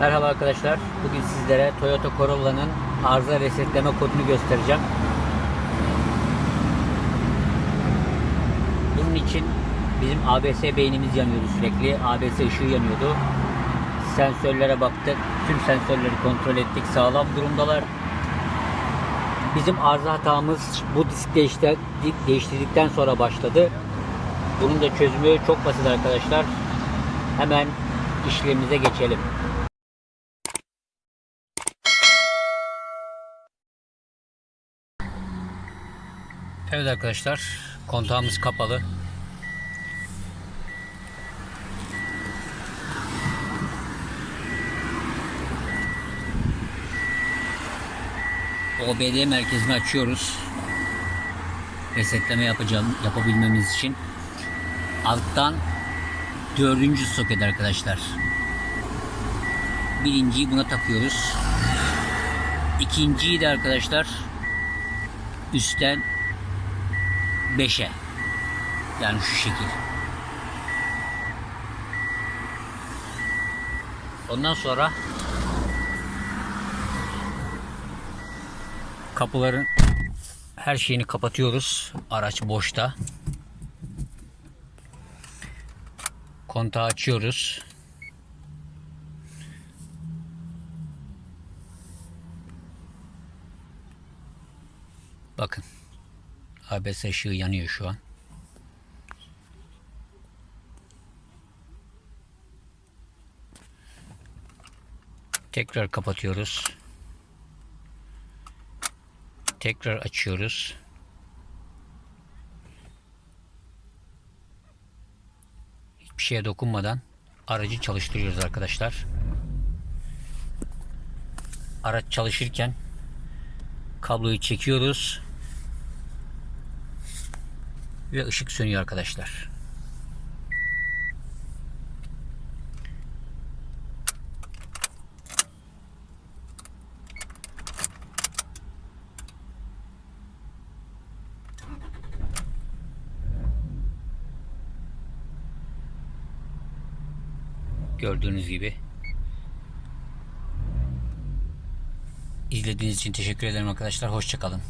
Merhaba arkadaşlar. Bugün sizlere Toyota Corolla'nın arıza resetleme kodunu göstereceğim. Bunun için bizim ABS beynimiz yanıyordu sürekli. ABS ışığı yanıyordu. Sensörlere baktık. Tüm sensörleri kontrol ettik. Sağlam durumdalar. Bizim arıza hatamız bu disk değiştir- değiştirdikten sonra başladı. Bunun da çözümü çok basit arkadaşlar. Hemen işlemimize geçelim. Evet arkadaşlar, kontağımız kapalı. OBD merkezini açıyoruz. Resetleme yapacağım, yapabilmemiz için. Alttan dördüncü soket arkadaşlar. Birinciyi buna takıyoruz. İkinciyi de arkadaşlar üstten 5'e. Yani şu şekil. Ondan sonra kapıların her şeyini kapatıyoruz. Araç boşta. Kontağı açıyoruz. Bakın. ABS ışığı yanıyor şu an. Tekrar kapatıyoruz. Tekrar açıyoruz. Hiçbir şeye dokunmadan aracı çalıştırıyoruz arkadaşlar. Araç çalışırken kabloyu çekiyoruz ve ışık sönüyor arkadaşlar. Gördüğünüz gibi. İzlediğiniz için teşekkür ederim arkadaşlar. Hoşçakalın.